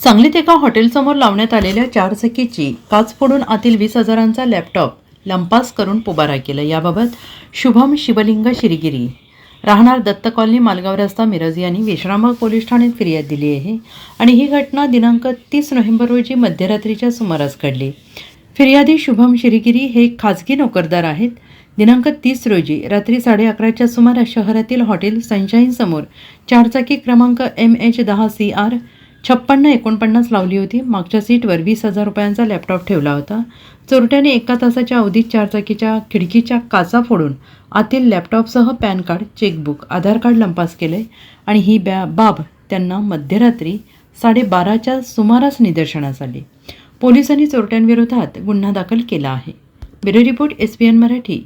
सांगलीत एका हॉटेलसमोर लावण्यात आलेल्या चारचाकीची काच फोडून आतील वीस हजारांचा लॅपटॉप लंपास करून पुबारा केला. याबाबत शुभम शिवलिंग शिरगिरी. राहणार दत्त कॉलनी मालगाव रस्ता मिरज यांनी विश्रामबाग पोलीस ठाण्यात फिर्याद दिली आहे आणि ही घटना दिनांक तीस नोव्हेंबर रोजी मध्यरात्रीच्या सुमारास घडली. फिर्यादी शुभम शिरगिरी हे खाजगी नोकरदार आहेत. दिनांक तीस रोजी रात्री साडे अकराच्या सुमारास शहरातील हॉटेल सनशाईनसमोर चारचाकी क्रमांक एम एच दहा सी आर छप्पन्न एकोणपन्नास लावली होती. मागच्या सीटवर वीस हजार रुपयांचा लॅपटॉप ठेवला होता. चोरट्याने एका तासाच्या अवधीत चारचाकीच्या खिडकीच्या काचा फोडून आतील लॅपटॉपसह PAN card chequebook Aadhaar card लंपास केले आणि ही बॅ बाब त्यांना मध्यरात्री साडेबाराच्या सुमारास निदर्शनास आली. पोलिसांनी चोरट्यांविरोधात गुन्हा दाखल केला आहे. Bureau report S P N Marathi.